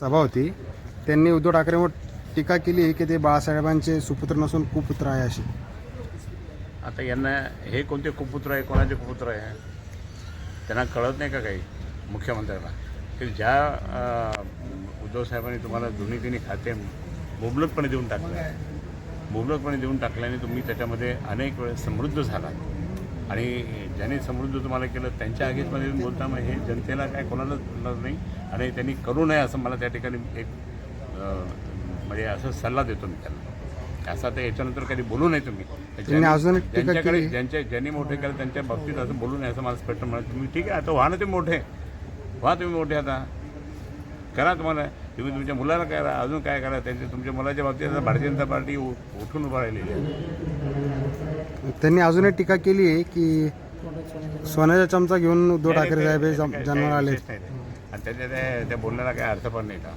सभा होती. त्यांनी उद्धव ठाकरेंवर टीका केली की ते बाळासाहेबांचे सुपुत्र नसून कुपुत्र आहे अशी आता यांना हे कोणते कुपुत्र आहे कोणाचे कुपुत्र आहे त्यांना कळत नाही का काही मुख्यमंत्र्यांना? की ज्या उद्धव साहेबांनी तुम्हाला दोन्ही तिन्ही खाते मुबलकपणे देऊन टाकले. मुबलकपणे देऊन टाकल्याने तुम्ही त्याच्यामध्ये अनेक वेळेस समृद्ध झालात. आणि ज्यांनी समृद्ध तुम्हाला केलं त्यांच्या आगीतमध्ये बोलता मग हे जनतेला काय कोणालाच नाही? आणि त्यांनी करू नये असं मला त्या ठिकाणी एक म्हणजे असं सल्ला देतो मी त्यांना. असं आता याच्यानंतर कधी बोलू नये तुम्ही. ज्यांच्याकडे. ज्यांच्या ज्यांनी मोठे केलं त्यांच्या बाबतीत असं बोलू नये असं मला स्पष्ट म्हणत तुम्ही ठीक आहे आता व्हा ना ते मोठे. व्हा तुम्ही मोठे आता. करा तुम्हाला. तुम्ही तुमच्या मुलाला करा अजून काय करा त्यांच्या तुमच्या मुलाच्या बाबतीत आता भारतीय जनता पार्टी उठून उभा राहिलेली आहे. त्यांनी अजून एक टीका केली आहे की सोन्याचा चमचा घेऊन उद्धव ठाकरे साहेब हे जम- काही- जन्माला काही आले. आणि त्याच्या त्या त्या बोलण्याला काय अर्थ पण नाही का